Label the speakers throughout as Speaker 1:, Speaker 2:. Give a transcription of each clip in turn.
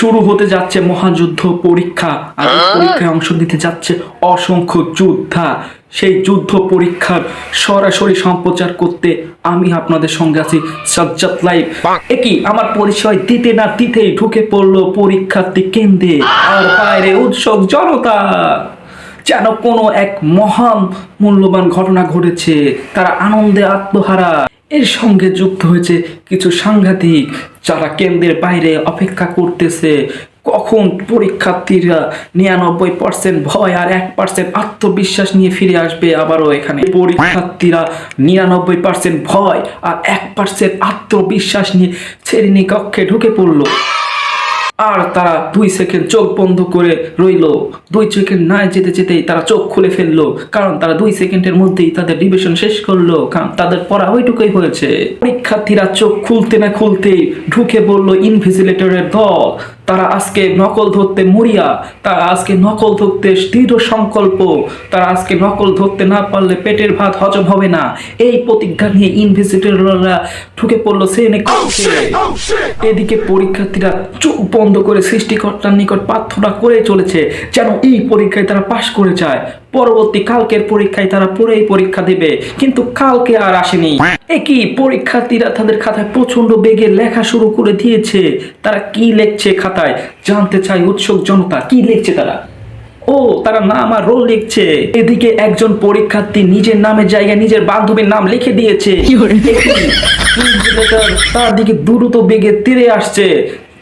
Speaker 1: শুরু হতে যাচ্ছে মহাযুদ্ধ পরীক্ষা আর এই পরীক্ষায় অংশ নিতে যাচ্ছে অসংখ্য যোদ্ধা। সেই যুদ্ধ পরীক্ষার সরাসরি সম্প্রচার করতে আমি আপনাদের সঙ্গে আছি সাজ্জাদ লাইভ একই আমার পরিচয় দিতে না দিতেই ঢুকে পড়ল পরীক্ষার্থী কেন্দ্রে। আর বাইরে উৎসব জনতা। যেন কোনো এক মহান মূল্যবান ঘটনা ঘটেছে তারা আনন্দে আত্মহারা। এর সঙ্গে যুক্ত হয়েছে কিছু সাংঘাতিক যারা কেন্দ্রের বাইরে অপেক্ষা করতেছে। কখন পরীক্ষার্থীরা নিরানব্বই পার্সেন্ট ভয় আর এক পার্সেন্ট আত্মবিশ্বাস নিয়ে ফিরে আসবে আবারও এখানে। পরীক্ষার্থীরা নিরানব্বই পার্সেন্ট ভয় আর এক পার্সেন্ট আত্মবিশ্বাস নিয়ে শ্রেণি কক্ষে ঢুকে পড়ল। আর তারা দুই সেকেন্ড চোখ বন্ধ করে রইল। দুই সেকেন্ড না যেতে যেতেই তারা চোখ খুলে ফেলল, কারণ তারা দুই সেকেন্ডের মধ্যেই তাদের ডিভিশন শেষ করল, কারণ তাদের পড়া ওইটুকুই হয়েছে। পরীক্ষার্থীরা চোখ খুলতে না খুলতেই ঢুকে পড়ল ইনভিজিলেটরের দল। তারা আজকে নকল ধরতে মরিয়া, তারা আজকে নকল ধরতে দৃঢ় সংকল্প, তারা আজকে নকল ধরতে না পারলে পেটের ভাত হজম হবে না। এই প্রতিজ্ঞা নিয়ে ইনভিজিলেটররা ঢুকে পড়ল শ্রেণি এদিকে পরীক্ষার্থীরা চোখ বন্ধ করে সৃষ্টিকর্তার নিকট প্রার্থনা করে চলেছে, যেন এই পরীক্ষায় তারা পাশ করে যায়। পরবর্তী কালকের পরীক্ষায় তারা পরেই পরীক্ষা দেবে। কিন্তু কালকে আর আসেনি। একই পরীক্ষার্থীরা তাদের খাতায় প্রচণ্ড বেগে লেখা শুরু করে দিয়েছে। তারা কি লিখছে খাতায়? জানতে চাই উৎসুক জনতা। কি লিখছে তারা? ও তারা নাম আর রোল লিখছে। এদিকে একজন পরীক্ষার্থী নিজের নামের জায়গায় নিজের বান্ধবীর নাম লিখে দিয়েছে। তার দিকে দ্রুত বেগে তীরে আসছে।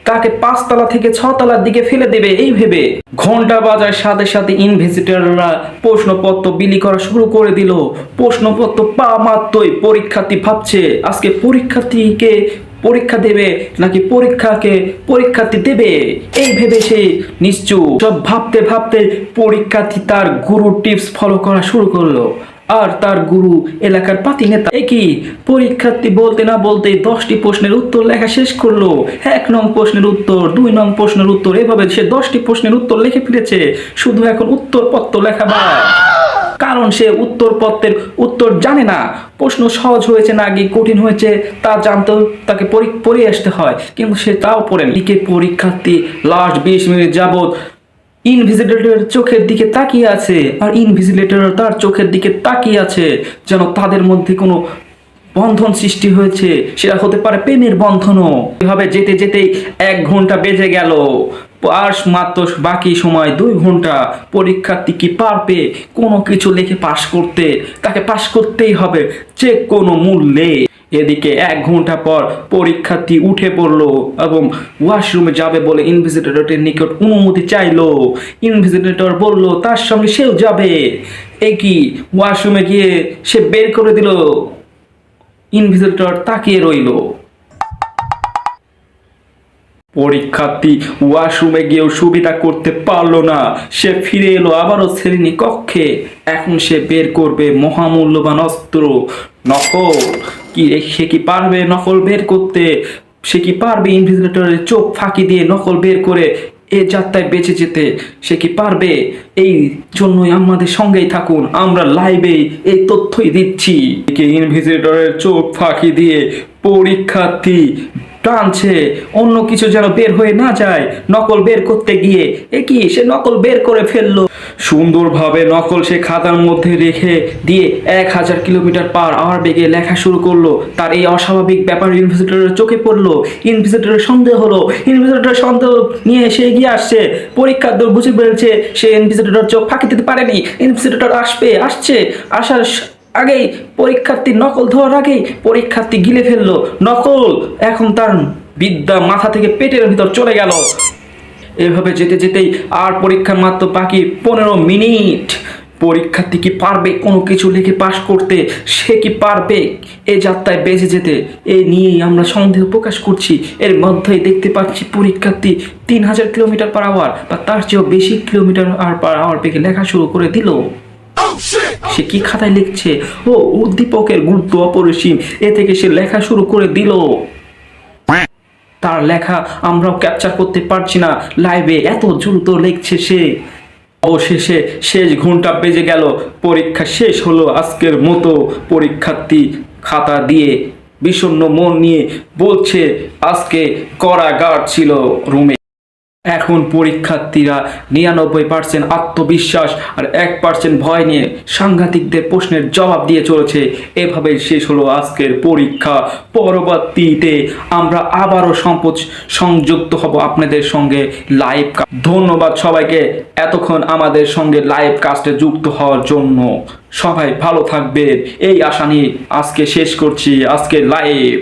Speaker 1: তাকে পাঁচতলা থেকে ছতলার দিকে ফেলে দেবে, এই ভেবে। ঘণ্টা বাজার সাথে সাথে ইনভিজিটররা প্রশ্নপত্র বিলি করা শুরু করে দিল। প্রশ্নপত্র পা মাত্রই পরীক্ষার্থী ভাবছে, আজকে পরীক্ষার্থীকে পরীক্ষা দেবে নাকি পরীক্ষাকে পরীক্ষার্থী দেবে? এই ভেবে সে নিশ্চুপ। সব ভাবতে ভাবতে পরীক্ষার্থী তার গুরু টিপস ফলো করা শুরু করল। আর তার গুরু এলাকার পাতি নেতা একই। পরীক্ষার্থী বলতে না বলতে দশটি প্রশ্নের উত্তর লেখা শেষ করল। এক নং প্রশ্নের উত্তর, দুই নং প্রশ্নের উত্তর, এভাবে সে দশটি প্রশ্নের উত্তর লিখে ফেলেছে শুধু এখন উত্তরপত্র লেখা বাদ কারণ সে উত্তরপত্রের উত্তর জানে না। প্রশ্ন সহজ হয়েছে না কি কঠিন হয়েছে, তা জানতেও তাকে পড়ে আসতে হয়। কিন্তু সে তাও পড়ে লিখে পরীক্ষার্থী লাস্ট বিশ মিনিট যাবত ইনভিজিলেটরের চোখের দিকে তাকিয়ে আছে, আর ইনভিজিলেটর তার চোখের দিকে তাকিয়ে আছে, যেন তাদের মধ্যে কোনো বন্ধন সৃষ্টি হয়েছে। সেটা হতে পারে প্রেমের বন্ধনও। এভাবে যেতে যেতেই এক ঘণ্টা বেজে গেল। আর মাত্র বাকি সময়, দুই ঘণ্টা। পরীক্ষার্থী কি পারবে কোনো কিছু লিখে পাশ করতে? তাকে পাশ করতেই হবে যে কোনো মূল্যে। এদিকে এক ঘণ্টা পর পরীক্ষার্থী উঠে পড়ল এবং ওয়াশরুমে যাবে বলে ইনভিজিলেটরের নিকট অনুমতি চাইলো। ইনভিজিলেটর বলল, তার সঙ্গে সেও যাবে। একই ওয়াশরুমে গিয়ে সে বের করে দিল। ইনভিজিলেটর তাকিয়ে রইল। পরীক্ষার্থী ওয়াশরুমে গিয়েও সুবিধা করতে পারল না। সে ফিরে এলো আবারও শ্রেণি কক্ষে এখন সে বের করবে মহামূল্যবান অস্ত্র। নকল কি সে কি পারবে নকল বের করতে? সে কি পারবে ইনভিজিলেটরের চোখ ফাঁকি দিয়ে নকল বের করে এ যাত্রায় বেঁচে যেতে? সে কি পারবে? এই জন্যই আমাদের সঙ্গেই থাকুন, আমরা লাইভে এই তথ্যই দিচ্ছি। ইনভিজিলেটরের চোখ ফাঁকি দিয়ে পরীক্ষার্থী টানছে? অন্য কিছু যেন বের হয়ে না যায়, নকল বের করতে গিয়ে। এ কি সে নকল বের করে ফেলল? সুন্দরভাবে নকল সে খাতার মধ্যে রেখে দিয়ে এক হাজার কিলোমিটার পার আওয়ার বেগে লেখা শুরু করল। তার এই অস্বাভাবিক ব্যাপার ইনভিজিটরের চোখে পড়ল। ইনভিজিটরের সন্দেহ হলো ইনভিজিটরের সন্দেহ নিয়ে সে এগিয়ে আসছে। পরীক্ষার দল বুঝে পেরেছে সে ইনভিজিটর চোখ ফাঁকি দিতে পারেনি। ইনভিজিটর আসবে, আসছে। আসার আগেই পরীক্ষার্থী নকল ধোয়ার আগেই পরীক্ষার্থী গিলে ফেলল। নকল এখন তার বিদ্যা মাথা থেকে পেটের ভিতর চলে গেল। এভাবে যেতে যেতেই আর পরীক্ষার মাত্র বাকি পনেরো মিনিট। পরীক্ষার্থী কি পারবে কোনো কিছু লিখে পাশ করতে? সে কি পারবে এ যাত্রায় বেঁচে যেতে? এই নিয়েই আমরা সন্দেহ প্রকাশ করছি। এর মধ্যেই দেখতে পাচ্ছি পরীক্ষার্থী তিন হাজার কিলোমিটার পার আওয়ার বা তার চেয়েও বেশি কিলোমিটার আর পার আওয়ার বেগে লেখা শুরু করে দিল। সে কি খাতায় লিখছে? ও উদ্দীপকের গুরুত্ব অপরিসীম। এ থেকে সে লেখা শুরু করে দিল। তার লেখা আমরাও ক্যাপচার করতে পারছি না। লাইভে এত দ্রুত লিখছে সে। অবশেষে শেষ ঘণ্টা বেজে গেল। পরীক্ষা শেষ হলো আজকের মতো। পরীক্ষার্থী খাতা দিয়ে বিষণ্ন মন নিয়ে বলছে, আজকে কড়া গার্ড ছিল রুমে। এখন পরীক্ষার্থীরা নিরানব্বই পার্সেন্ট আত্মবিশ্বাস আর এক পার্সেন্ট ভয় নিয়ে সাংঘাতিকদের প্রশ্নের জবাব দিয়ে চলেছে। এভাবে শেষ হলো আজকের পরীক্ষা। পরবর্তীতে আমরা আবারও সম্পদ সংযুক্ত হব আপনাদের সঙ্গে লাইভ ধন্যবাদ সবাইকে এতক্ষণ আমাদের সঙ্গে লাইভ কাস্টে যুক্ত হওয়ার জন্য। সবাই ভালো থাকবে এই আশা নিয়ে আজকে শেষ করছি। আজকে লাইভ